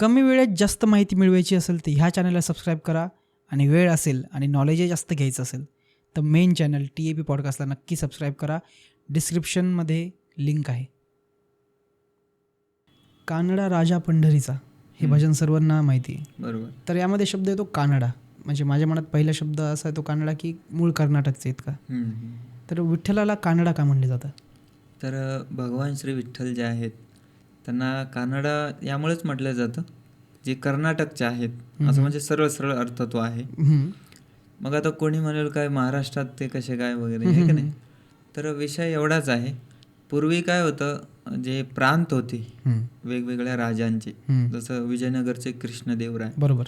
कमी वेळेत जास्त माहिती मिळवायची असेल तर ह्या चॅनलला सबस्क्राईब करा. आणि वेळ असेल आणि नॉलेजही जास्त घ्यायचं असेल तर main channel T A P पॉडकास्टला नक्की सबस्क्राईब करा. डिस्क्रिप्शनमध्ये लिंक आहे. कानडा राजा पंढरीचा हे. भजन सर्वांना माहिती आहे. बरोबर. तर यामध्ये शब्द येतो कानडा. म्हणजे माझ्या मनात पहिला शब्द असा आहे तो कानडा की मूळ कर्नाटकचे आहेत का. तर विठ्ठलाला कानडा का म्हणले जातं? तर भगवान श्री विठ्ठल जे आहेत त्यांना कानडा यामुळेच म्हटलं जातं जे कर्नाटकचे आहेत. असं म्हणजे सरळ सरळ अर्थ तो आहे. मग आता कोणी म्हणेल काय महाराष्ट्रात ते कसे काय वगैरे? हे की नाही? तर विषय एवढाच आहे. पूर्वी काय होतं जे प्रांत होते. वेगवेगळ्या राजांचे. जसं विजयनगरचे कृष्णदेवराय. बरोबर.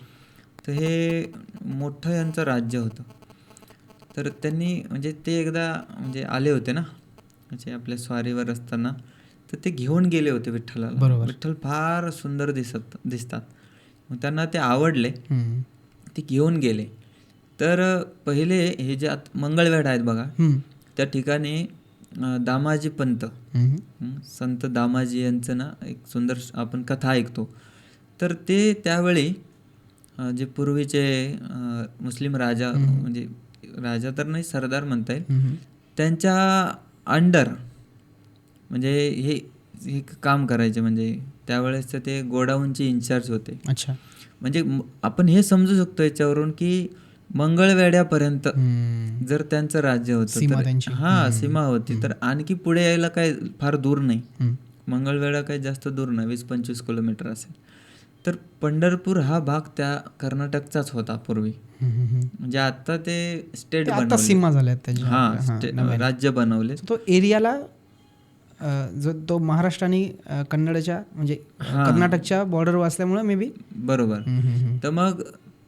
तर हे मोठं यांचं राज्य होतं. तर त्यांनी म्हणजे ते एकदा म्हणजे आले होते ना म्हणजे आपल्या स्वारीवर असताना तर ते घेऊन गेले होते विठ्ठलाला. बरोबर. विठ्ठल फार सुंदर दिसत दिसतात. मग त्यांना ते आवडले. ते घेऊन गेले. तर पहिले हे जे आत मंगळवेढ आहेत बघा. त्या ठिकाणी दामाजी पंत. संत दामाजी यांचं ना एक सुंदर आपण कथा ऐकतो. तर ते त्यावेळी जे पूर्वीचे मुस्लिम राजा म्हणजे राजा तर नाही सरदार म्हणता येईल. त्यांच्या अंडर म्हणजे हे हे काम करायचे म्हणजे त्यावेळेस ते गोडाऊनचे इन्चार्ज होते. अच्छा. म्हणजे आपण हे समजू शकतो याच्यावरून की मंगळवेड्यापर्यंत. जर त्यांचं राज्य होतं. हा सीमा होती. तर आणखी पुढे यायला काय फार दूर नाही. मंगळवेढा काही जास्त दूर नाही वीस पंचवीस किलोमीटर असेल. तर पंढरपूर हा भाग त्या कर्नाटकचाच होता पूर्वी. म्हणजे आता ते स्टेट आता सीमा त्याच्या हा. राज्य बनवले तो एरियाला जो तो महाराष्ट्र आणि कन्नडच्या म्हणजे. कर्नाटकच्या बॉर्डरवर असल्यामुळे मे बी बरोबर तर मग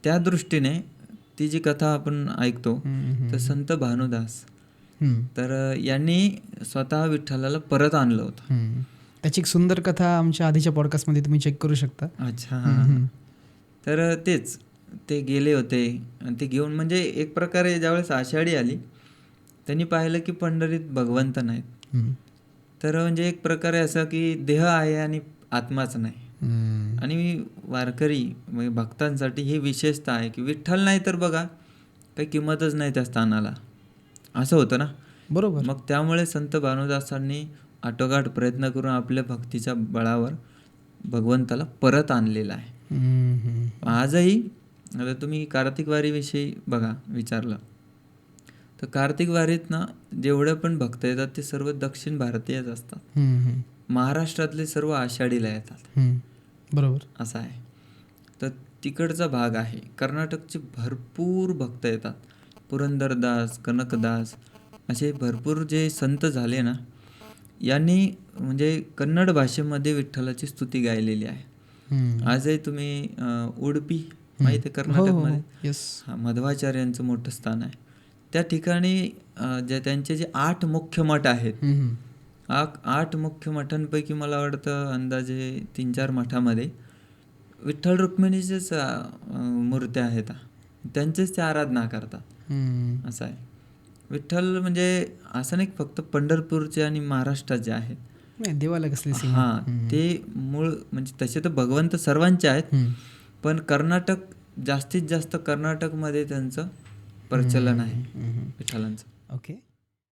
त्या दृष्टीने ती जी कथा आपण ऐकतो तर संत भानुदास तर यांनी स्वतः विठ्ठलाला परत आणलं होतं. त्याची एक सुंदर कथा आमच्या आधीच्या पॉडकास्टमध्ये तुम्ही चेक करू शकता. अच्छा. तर तेच ते गेले होते. आणि ते घेऊन म्हणजे एक प्रकारे ज्यावेळेस आषाढी आली त्यांनी पाहिलं की पंढरीत भगवंत नाहीत. तर म्हणजे एक प्रकारे असं की देह आहे आणि आत्माच नाही. आणि वारकरी म्हणजे भक्तांसाठी ही विशेषता आहे की विठ्ठल नाही तर बघा काही किंमतच नाही त्या स्थानाला. असं होतं ना? बरोबर. मग त्यामुळे संत भानुदासांनी आटोगाट प्रयत्न करून आपल्या भक्तीच्या बळावर भगवंताला परत आणलेला आहे. आजही आता तुम्ही कार्तिक वारीविषयी बघा विचारलं. तर कार्तिक वारीत ना जेवढे पण भक्त येतात ते सर्व दक्षिण भारतीयच असतात. महाराष्ट्रातले सर्व आषाढीला येतात. बरोबर. असं आहे. तर तिकडचा भाग आहे. कर्नाटकचे भरपूर भक्त येतात. पुरंदरदास कनकदास असे भरपूर जे संत झाले ना यांनी म्हणजे कन्नड भाषेमध्ये विठ्ठलाची स्तुती गायलेली आहे. आजही तुम्ही उडपी माहिती आहे हो, हो, कर्नाटकमध्ये? हो. हा मध्वाचार्यांचं मोठं स्थान आहे. त्या ठिकाणी जे त्यांचे जे आठ मुख्य मठ आहेत. आठ मुख्य मठांपैकी मला वाटतं अंदाजे तीन चार मठामध्ये विठ्ठल रुक्मिणीचेच मूर्त्या आहेत. त्यांचेच ते आराधना करतात. असं आहे. विठ्ठल म्हणजे असं नाही फक्त पंढरपूरचे आणि महाराष्ट्राचे आहेत. देवाला कसली हा ते मूळ म्हणजे तसे तर भगवंत सर्वांचे आहेत. पण कर्नाटक जास्तीत जास्त कर्नाटकमध्ये त्यांचं प्रचलन आहे. विठ्ठलांचं ओके.